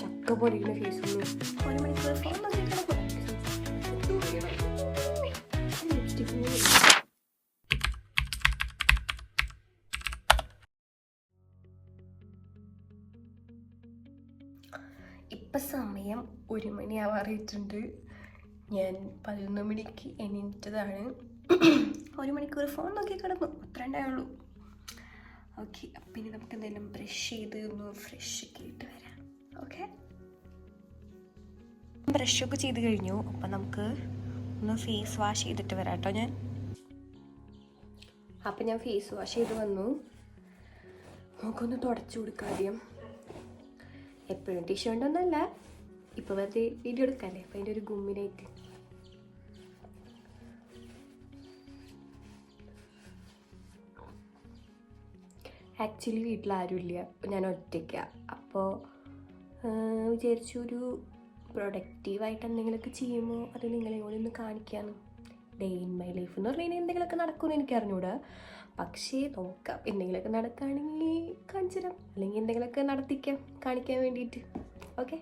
ചക്ക പൊടിക്കുന്ന ഫേസ് ഒരു മണിക്കൂർ ഇപ്പം സമയം ഒരു മണിയാവാറായിട്ടുണ്ട്. ഞാൻ പതിനൊന്ന് മണിക്ക് എണീറ്റതാണ്. ഒരു മണിക്കൂർ ഫോൺ നോക്കി കിടന്നു. അത്രേ ഉണ്ടായുള്ളൂ. ഓക്കെ അപ്പം ഇനി നമുക്ക് എന്തെങ്കിലും ബ്രഷ് ചെയ്ത് ഒന്ന് ഫ്രഷ് ഒക്കെ ഇട്ട് വരാം. ഓക്കെ ബ്രഷൊക്കെ ചെയ്ത് കഴിഞ്ഞു. അപ്പം നമുക്ക് ഒന്ന് ഫേസ് വാഷ് ചെയ്തിട്ട് വരാം കേട്ടോ ഞാൻ. അപ്പം ഞാൻ ഫേസ് വാഷ് ചെയ്ത് വന്നു. നമുക്കൊന്ന് തുടച്ചു കൊടുക്കാം ആദ്യം. എപ്പോഴും ടീഷർട്ടൊന്നുമല്ല ഇപ്പോൾ ഇപ്പൊ വെറുതെ വീഡിയോ എടുക്കാല്ലേ? അപ്പോൾ അതിന്റെ ഒരു ഗുമ്മിനായിട്ട്. ആക്ച്വലി വീട്ടിൽ ആരുമില്ല ഞാൻ ഒറ്റയ്ക്കാണ് അപ്പോൾ വിചാരിച്ചു ഒരു പ്രൊഡക്റ്റീവായിട്ട് എന്തെങ്കിലുമൊക്കെ ചെയ്യുമോ? അത് നിങ്ങളെ കൂടി ഒന്ന് കാണിക്കാന്ന്. ഡേ ഇൻ മൈ ലൈഫ് എന്ന് പറഞ്ഞാൽ എന്തെങ്കിലുമൊക്കെ നടക്കുമെന്ന് എനിക്ക് അറിഞ്ഞൂടാ പക്ഷേ നോക്കാം. എന്തെങ്കിലുമൊക്കെ നടക്കുകയാണെങ്കിൽ കാണിച്ചു അല്ലെങ്കിൽ എന്തെങ്കിലുമൊക്കെ നടത്തിക്കാം കാണിക്കാൻ വേണ്ടിയിട്ട്. ഓക്കെ?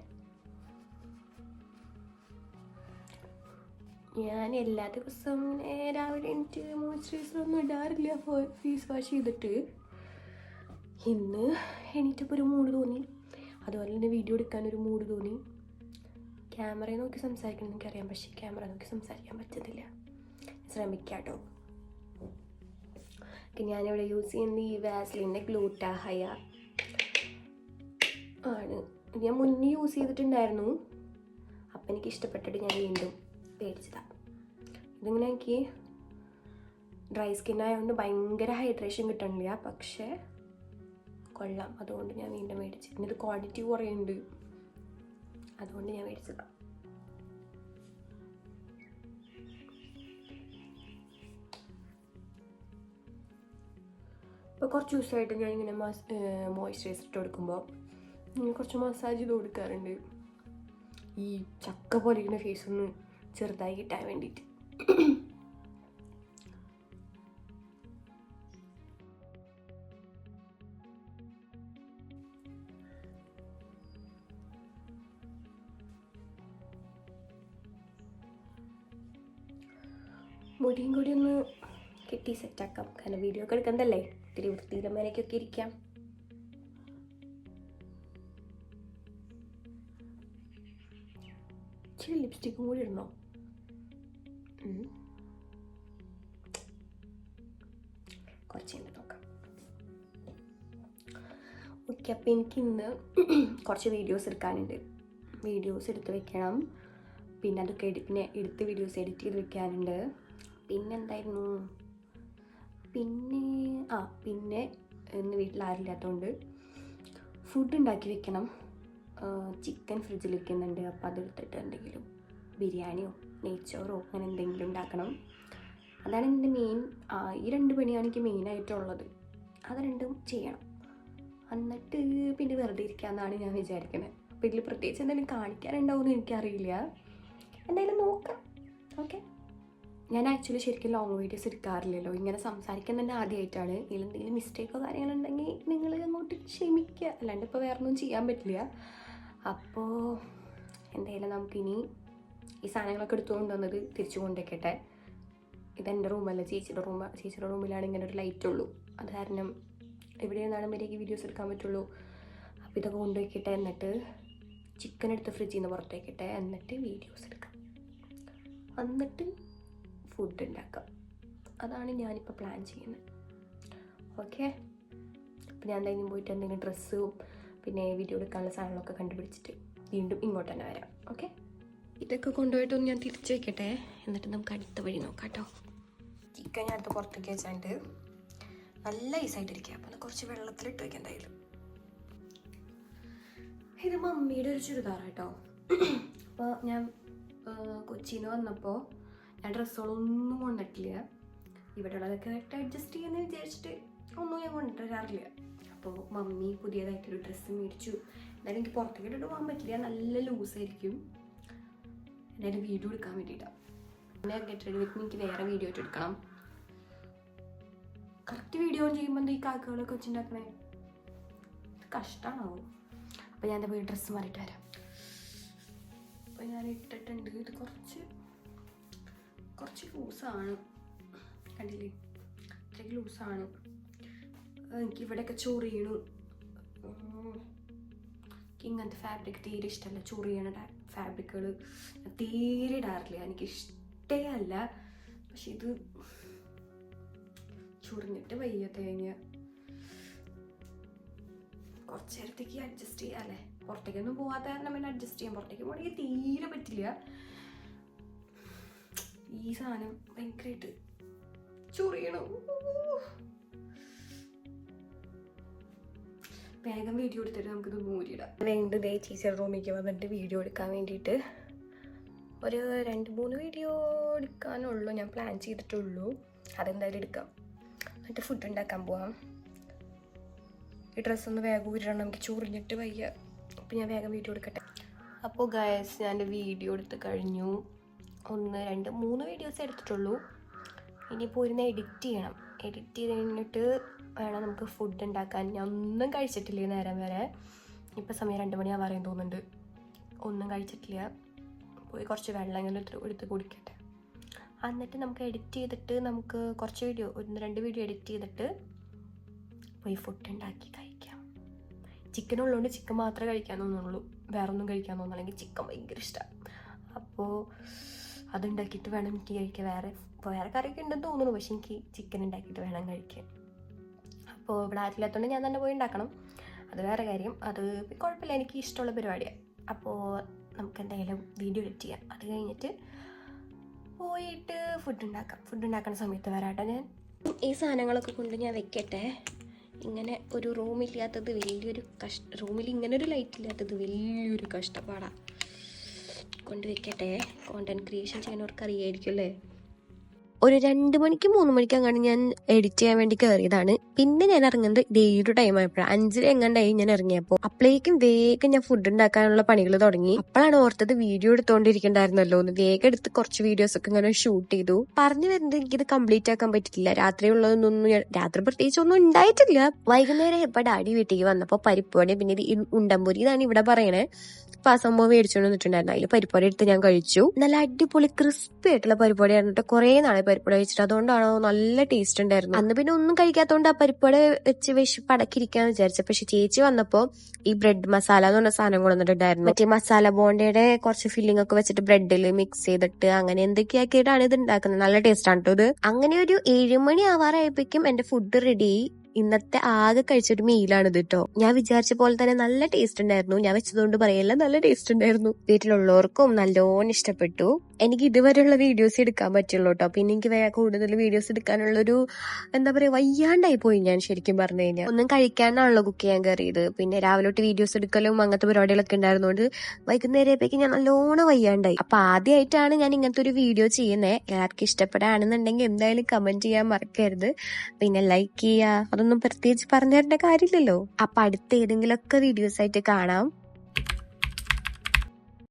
ഞാൻ എല്ലാ ദിവസവും രാവിലെ എനിക്ക് മോയ്സ്ചറൈസർ ഒന്നും ഇടാറില്ല. ഫേസ് വാഷ് ചെയ്തിട്ട്. ഇന്ന് എണീറ്റപ്പോൾ ഒരു മൂഡ് തോന്നി. അതുപോലെ തന്നെ വീഡിയോ എടുക്കാൻ ഒരു മൂഡ് തോന്നി. ക്യാമറയെ നോക്കി സംസാരിക്കണം എനിക്കറിയാം പക്ഷേ ക്യാമറ നോക്കി സംസാരിക്കാൻ പറ്റത്തില്ല. ശ്രമിക്കാം കേട്ടോ ഞാനിവിടെ യൂസ് ചെയ്യുന്ന ഈ വാസ്ലിന്റെ ഗ്ലൂട്ടാഹയ ആണ്. ഞാൻ മുന്നേ യൂസ് ചെയ്തിട്ടുണ്ടായിരുന്നു. അപ്പം എനിക്ക് ഇഷ്ടപ്പെട്ടിട്ട് ഞാൻ വീണ്ടും മേടിച്ചതാണ് ഇതിങ്ങനെ എനിക്ക് ഡ്രൈ സ്കിൻ ആയതുകൊണ്ട് ഭയങ്കര ഹൈഡ്രേഷൻ കിട്ടണില്ല പക്ഷേ കൊള്ളാം. അതുകൊണ്ട് ഞാൻ വീണ്ടും മേടിച്ചു. പിന്നെ ഇത് ക്വാണ്ടിറ്റി കുറയുന്നുണ്ട് അതുകൊണ്ട് ഞാൻ മേടിച്ചതാണ് ഇപ്പോൾ കുറച്ച് ദിവസമായിട്ട് ഞാൻ ഇങ്ങനെ മോയ്സ്ചറൈസർ ഇട്ട് കൊടുക്കുമ്പോൾ കുറച്ച് മസാജ് ചെയ്ത് കൊടുക്കാറുണ്ട്. ഈ ചക്ക പൊലിക്കുന്ന ഫേസ് ഒന്ന് ചെറുതായി കിട്ടാൻ വേണ്ടിയിട്ട്. മുടിയും കൂടി ഒന്ന് കെട്ടി സെറ്റാക്കാം. കാരണം വീഡിയോ ഒക്കെ എടുക്കണ്ടല്ലേ? ഇത്തിരി വൃത്തിയിലും മേലേക്കൊക്കെ ഇരിക്കാം. ഇച്ചിരി ലിപ്സ്റ്റിക്കും കൂടി ഇടണോ. കുറച്ച് നോക്കാം. ഓക്കെ അപ്പോൾ എനിക്ക് ഇന്ന് കുറച്ച് വീഡിയോസ് എടുക്കാനുണ്ട്. വീഡിയോസ് എടുത്ത് വെക്കണം. പിന്നെ അതൊക്കെ പിന്നെ എടുത്ത് വീഡിയോസ് എഡിറ്റ് ചെയ്ത് വെക്കാനുണ്ട്. പിന്നെ എന്തായിരുന്നു പിന്നെ ആ പിന്നെ ഇന്ന് വീട്ടിൽ ആരില്ലാത്തതുകൊണ്ട് ഫുഡ് ഉണ്ടാക്കി വെക്കണം. ചിക്കൻ ഫ്രിഡ്ജിൽ വെക്കുന്നുണ്ട്. അപ്പോൾ അതെടുത്തിട്ട് എന്തെങ്കിലും ബിരിയാണിയോ നെയ്ച്ചോറോ അങ്ങനെ എന്തെങ്കിലും ഉണ്ടാക്കണം. അതാണ് എന്റെ മെയിൻ ഈ രണ്ട് പണിയാണ് എനിക്ക് മെയിനായിട്ടുള്ളത് അത് രണ്ടും ചെയ്യണം. എന്നിട്ട് പിന്നെ വെറുതെ ഇരിക്കാമെന്നാണ് ഞാൻ വിചാരിക്കുന്നത് അപ്പോൾ ഇതിൽ പ്രത്യേകിച്ച് എന്തെങ്കിലും കാണിക്കാനുണ്ടാവുമെന്ന് എനിക്കറിയില്ല. എന്തായാലും നോക്കാം. ഓക്കെ? ഞാൻ ആക്ച്വലി ശരിക്കും ലോങ് വീഡിയോസ് എടുക്കാറില്ലല്ലോ. ഇങ്ങനെ സംസാരിക്കാൻ തന്നെ ആദ്യമായിട്ടാണ് ഇതിൽ എന്തെങ്കിലും മിസ്റ്റേക്കോ കാര്യങ്ങളുണ്ടെങ്കിൽ നിങ്ങൾ അങ്ങോട്ട് ക്ഷമിക്കുക. അല്ലാണ്ട് ഇപ്പോൾ വേറെ ഒന്നും ചെയ്യാൻ പറ്റില്ല. അപ്പോൾ എന്തായാലും നമുക്കിനി ഈ സാധനങ്ങളൊക്കെ എടുത്തുകൊണ്ട് വന്നത് തിരിച്ചു കൊണ്ടേക്കട്ടെ ഇതെന്റെ റൂമല്ല ചേച്ചിയുടെ റൂമ ചേച്ചിയുടെ റൂമിലാണ് ഇങ്ങനെ ഒരു ലൈറ്റ് ഉള്ളൂ. അത് കാരണം എവിടെ നിന്നാണ് വരെയൊക്കെ വീഡിയോസ് എടുക്കാൻ പറ്റുള്ളൂ. അപ്പോൾ ഇതൊക്കെ കൊണ്ടുവയ്ക്കട്ടെ എന്നിട്ട് ചിക്കൻ എടുത്ത് ഫ്രിഡ്ജിൽ നിന്ന് പുറത്തേക്കട്ടെ എന്നിട്ട് വീഡിയോസ് എടുക്കാം. എന്നിട്ട് ഫുഡ് ഉണ്ടാക്കാം അതാണ് ഞാനിപ്പോൾ പ്ലാൻ ചെയ്യുന്നത്. ഓക്കെ അപ്പോൾ ഞാൻ എന്തായാലും പോയിട്ട് എന്തെങ്കിലും ഡ്രസ്സും പിന്നെ വീഡിയോ എടുക്കാനുള്ള സാധനങ്ങളൊക്കെ കണ്ടുപിടിച്ചിട്ട് വീണ്ടും ഇങ്ങോട്ട് തന്നെ വരാം. ഓക്കെ ഇതൊക്കെ കൊണ്ടുപോയിട്ടൊന്ന് ഞാൻ തിരിച്ചു വയ്ക്കട്ടെ എന്നിട്ട് നമുക്ക് അടുത്ത വഴി നോക്കാം കേട്ടോ ചിക്കൻ ഞാൻ അടുത്ത് പുറത്തേക്ക് വെച്ചാണ്ട് നല്ല ഐസായിട്ടിരിക്കുക അപ്പം കുറച്ച് വെള്ളത്തിലിട്ട് വയ്ക്കാം എന്തായാലും. ഇത് മമ്മിയുടെ ഒരു ചുരിദാർ കേട്ടോ അപ്പോൾ ഞാൻ കൊച്ചിയിൽ നിന്ന് വന്നപ്പോൾ ഞാൻ ഡ്രസ്സുകളൊന്നും കൊണ്ടിട്ടില്ല. ഇവിടെ ഉള്ളതൊക്കെ ആയിട്ട് അഡ്ജസ്റ്റ് ചെയ്യാന്ന് വിചാരിച്ചിട്ട് ഒന്നും ഞാൻ കൊണ്ടുവരാറില്ല. അപ്പോൾ മമ്മി പുതിയതായിട്ടൊരു ഡ്രസ്സ് മേടിച്ചു. എന്നാലും എനിക്ക് പുറത്തേക്ക് പോകാൻ പറ്റില്ല. നല്ല ലൂസായിരിക്കും എന്തായാലും വീഡിയോ എടുക്കാൻ വേണ്ടിയിട്ടാണ് പിന്നെ ഗെറ്റ് റെഡി വിത്ത് എനിക്ക് വേറെ വീഡിയോ എടുക്കണം. കറക്റ്റ് വീഡിയോ ചെയ്യുമ്പോൾ ഈ കാക്കകളൊക്കെ വെച്ചിട്ടുണ്ടാക്കണേ കഷ്ടമാണോ അപ്പോൾ ഞാൻ പോയി ഡ്രസ്സ് മാറിയിട്ട് വരാം. അപ്പോൾ ഞാൻ ഇട്ടിട്ടുണ്ട് ഇത് കുറച്ച് ലൂസാണ്. കണ്ടില്ലേ? അത്രയ്ക്ക് ലൂസാണ്. എനിക്ക് ഇവിടെയൊക്കെ ചൊറിയണു ഇങ്ങനത്തെ ഫാബ്രിക് തീരെ ഇഷ്ടമല്ല. ചൊറിയണ ഫാബ്രിക്കുകൾ തീരെ ഇടാറില്ല. എനിക്ക് ഇഷ്ടേ അല്ല. പക്ഷെ ഇത് ചൊറിഞ്ഞിട്ട് വയ്യ തേങ്ങ. കുറച്ച് നേരത്തേക്ക് അഡ്ജസ്റ്റ് ചെയ്യാല്ലേ പുറത്തേക്കൊന്നും പോവാത്ത കാരണം പിന്നെ അഡ്ജസ്റ്റ് ചെയ്യാം പുറത്തേക്ക് പോകണമെങ്കിൽ തീരെ പറ്റില്ല. ഈ സാധനം ഭയങ്കരമായിട്ട് ചൊറിയണം. വേഗം വീഡിയോ എടുത്തിട്ട് നമുക്കിത് മൂരിയിടാം വീണ്ടും ദേ ടീച്ചർ റൂമിലേക്ക് വന്നിട്ട് വീഡിയോ എടുക്കാൻ വേണ്ടിയിട്ട് ഒരു രണ്ട് മൂന്ന് വീഡിയോ എടുക്കാനുള്ളൂ ഞാൻ പ്ലാൻ ചെയ്തിട്ടുള്ളൂ. അതെന്തായാലും എടുക്കാം. എന്നിട്ട് ഫുഡ് ഉണ്ടാക്കാൻ പോവാം. ഈ ഡ്രസ്സ് ഒന്ന് വേഗം ഊരിടണം നമുക്ക് ചൊറിഞ്ഞിട്ട് വയ്യ. അപ്പോൾ ഞാൻ വേഗം വീഡിയോ എടുക്കട്ടെ. അപ്പോൾ ഗയസ് ഞാൻ വീഡിയോ എടുത്ത് കഴിഞ്ഞു. ഒന്ന് രണ്ട് മൂന്ന് വീഡിയോസ് എടുത്തിട്ടുള്ളൂ. ഇനിയിപ്പോൾ ഇരുന്ന് എഡിറ്റ് ചെയ്യണം. എഡിറ്റ് ചെയ്ത് കഴിഞ്ഞിട്ട് വേണം നമുക്ക് ഫുഡ് ഉണ്ടാക്കാൻ. ഞാൻ ഒന്നും കഴിച്ചിട്ടില്ല നേരം വരെ. ഇപ്പം സമയം രണ്ട് മണിയാവാറേന്ന് തോന്നുന്നുണ്ട്. ഒന്നും കഴിച്ചിട്ടില്ല. പോയി കുറച്ച് വെള്ളം ഇങ്ങനെ എടുത്ത് കുടിക്കട്ടെ. എന്നിട്ട് നമുക്ക് എഡിറ്റ് ചെയ്തിട്ട് നമുക്ക് കുറച്ച് വീഡിയോ ഒന്ന് രണ്ട് വീഡിയോ എഡിറ്റ് ചെയ്തിട്ട് പോയി ഫുഡ് ഉണ്ടാക്കി കഴിക്കാം. ചിക്കൻ ഉള്ളതുകൊണ്ട് ചിക്കൻ മാത്രമേ കഴിക്കാൻ തോന്നുള്ളൂ. വേറെ ഒന്നും കഴിക്കാൻ തോന്നുന്നു അല്ലെങ്കിൽ ചിക്കൻ ഭയങ്കര ഇഷ്ടമാണ് അപ്പോൾ അതുണ്ടാക്കിയിട്ട് വേണം എനിക്ക് കഴിക്കാൻ. വേറെ വേറെ കറിയൊക്കെ ഉണ്ടെന്ന് തോന്നുന്നു പക്ഷെ എനിക്ക് ചിക്കൻ ഉണ്ടാക്കിയിട്ട് വേണം കഴിക്കാൻ. അപ്പോൾ ഇവിടെ ആരില്ലാത്തതുകൊണ്ട് ഞാൻ തന്നെ പോയി ഉണ്ടാക്കണം. അത് വേറെ കാര്യം. അത് കുഴപ്പമില്ല എനിക്ക് ഇഷ്ടമുള്ള പരിപാടിയാണ് അപ്പോൾ നമുക്ക് എന്തായാലും വീഡിയോ എഡിറ്റ് ചെയ്യാം. അത് കഴിഞ്ഞിട്ട് പോയിട്ട് ഫുഡ് ഉണ്ടാക്കാം. ഫുഡ് ഉണ്ടാക്കുന്ന സമയത്ത് വരാട്ടെ ഞാൻ. ഈ സാധനങ്ങളൊക്കെ കൊണ്ട് ഞാൻ വെക്കട്ടെ. ഇങ്ങനെ ഒരു റൂമില്ലാത്തത് വലിയൊരു കഷ്ട റൂമിൽ ഇങ്ങനെ ഒരു ലൈറ്റ് ഇല്ലാത്തത് വലിയൊരു കഷ്ടപ്പാടാണ് കൊണ്ട് വെക്കട്ടെ കോണ്ടന്റ് ക്രിയേഷൻ ചെയ്യുന്നവർക്ക് അറിയായിരിക്കും അല്ലേ? ഒരു രണ്ട് മണിക്ക് മൂന്ന് മണിക്ക് അങ്ങനെ ഞാൻ എഡിറ്റ് ചെയ്യാൻ വേണ്ടി കയറിയതാണ് പിന്നെ ഞാൻ ഇറങ്ങുന്നത് ഡേയുടെ ടൈം ആയപ്പോഴാണ് അഞ്ചര എങ്ങാണ്ടായി ഞാൻ ഇറങ്ങിയപ്പോൾ അപ്പോഴേക്കും വേഗം ഞാൻ ഫുഡ് ഉണ്ടാക്കാനുള്ള പണികൾ തുടങ്ങി. അപ്പോഴാണ് ഓർത്തത് വീഡിയോ എടുത്തോണ്ടിരിക്കണ്ടായിരുന്നല്ലോ ഒന്ന് വേഗം എടുത്ത് കുറച്ച് വീഡിയോസ് ഒക്കെ ഇങ്ങനെ ഷൂട്ട് ചെയ്തു. പറഞ്ഞു വരുന്നത് എനിക്കിത് കംപ്ലീറ്റ് ആക്കാൻ പറ്റില്ല രാത്രി ഉള്ളതൊന്നും രാത്രി പ്രത്യേകിച്ച് ഒന്നും ഉണ്ടായിട്ടില്ല. വൈകുന്നേരം ഇപ്പൊ ഡാഡി വീട്ടിലേക്ക് വന്നപ്പോൾ പരിപ്പുവട പിന്നെ ഇത് ഉണ്ടംപൊരി ഇതാണ് ഇവിടെ പറയണേ. അപ്പൊ ആ സംഭവം മേടിച്ചോണ്ട് വന്നിട്ടുണ്ടായിരുന്നു. അതിൽ പരിപ്പുവട എടുത്ത് ഞാൻ കഴിച്ചു. നല്ല അടിപൊളി ക്രിസ്പി ആയിട്ടുള്ള പരിപ്പുവട ആയിരുന്നു കുറെ നാളെ പരിപ്പുവട കഴിച്ചിട്ട്. അതുകൊണ്ടാണോ നല്ല ടേസ്റ്റ് ഉണ്ടായിരുന്നു അന്ന് പിന്നെ ഒന്നും കഴിക്കാത്തതുകൊണ്ട് ആ പരിപ്പുവട വെച്ച് വിശപ്പ് അടക്കിരിക്കാന്ന് വിചാരിച്ചു. പക്ഷെ ചേച്ചി വന്നപ്പോ ഈ ബ്രെഡ് മസാല എന്ന് പറഞ്ഞ സാധനം കൊണ്ടുവന്നിട്ടുണ്ടായിരുന്നു. മറ്റേ മസാല ബോണ്ടയുടെ കുറച്ച് ഫില്ലിംഗ് ഒക്കെ വെച്ചിട്ട് ബ്രെഡിൽ മിക്സ് ചെയ്തിട്ട് അങ്ങനെ എന്തൊക്കെയാക്കിയിട്ടാണ് ഇത് ഉണ്ടാക്കുന്നത്. നല്ല ടേസ്റ്റ് ആണ് കേട്ടോ ഇത്. അങ്ങനെ ഒരു ഏഴുമണി ആവാറായപ്പോഴേക്കും എന്റെ ഫുഡ് റെഡിയായി ഇന്നത്തെ ആകെ കഴിച്ചൊരു മീലാണ് ഇത് കേട്ടോ ഞാൻ വിചാരിച്ച പോലെ തന്നെ നല്ല ടേസ്റ്റ് ഉണ്ടായിരുന്നു. ഞാൻ വെച്ചതുകൊണ്ട് പറയല്ല നല്ല ടേസ്റ്റ് ഉണ്ടായിരുന്നു. വീട്ടിലുള്ളവർക്കും നല്ലോണം ഇഷ്ടപ്പെട്ടു. എനിക്ക് ഇതുവരെയുള്ള വീഡിയോസ് എടുക്കാൻ പറ്റുള്ളൂ കേട്ടോ പിന്നെ എനിക്ക് കൂടുതൽ വീഡിയോസ് എടുക്കാനുള്ളൊരു എന്താ പറയാ വയ്യാണ്ടായി പോയി ഞാൻ ശരിക്കും പറഞ്ഞു കഴിഞ്ഞാൽ ഒന്നും കഴിക്കാനാണല്ലോ കുക്ക് ചെയ്യാൻ കയറിയത്. പിന്നെ രാവിലെ തൊട്ട് വീഡിയോസ് എടുക്കലും അങ്ങനത്തെ പരിപാടികളൊക്കെ ഉണ്ടായിരുന്നോണ്ട് വൈകുന്നേരത്തേക്ക് ഞാൻ നല്ലോണം വയ്യാണ്ടായി. അപ്പൊ ആദ്യമായിട്ടാണ് ഞാൻ ഇങ്ങനത്തെ ഒരു വീഡിയോ ചെയ്യുന്നത് എല്ലാവർക്കും ഇഷ്ടപ്പെടാണെന്നുണ്ടെങ്കിൽ എന്തായാലും കമന്റ് ചെയ്യാൻ മറക്കരുത്. പിന്നെ ലൈക്ക് ചെയ്യുക അതൊന്നും പ്രത്യേകിച്ച് പറഞ്ഞു തരേണ്ട കാര്യമില്ലല്ലോ. അപ്പൊ അടുത്ത ഏതെങ്കിലുമൊക്കെ വീഡിയോസ് ആയിട്ട് കാണാം.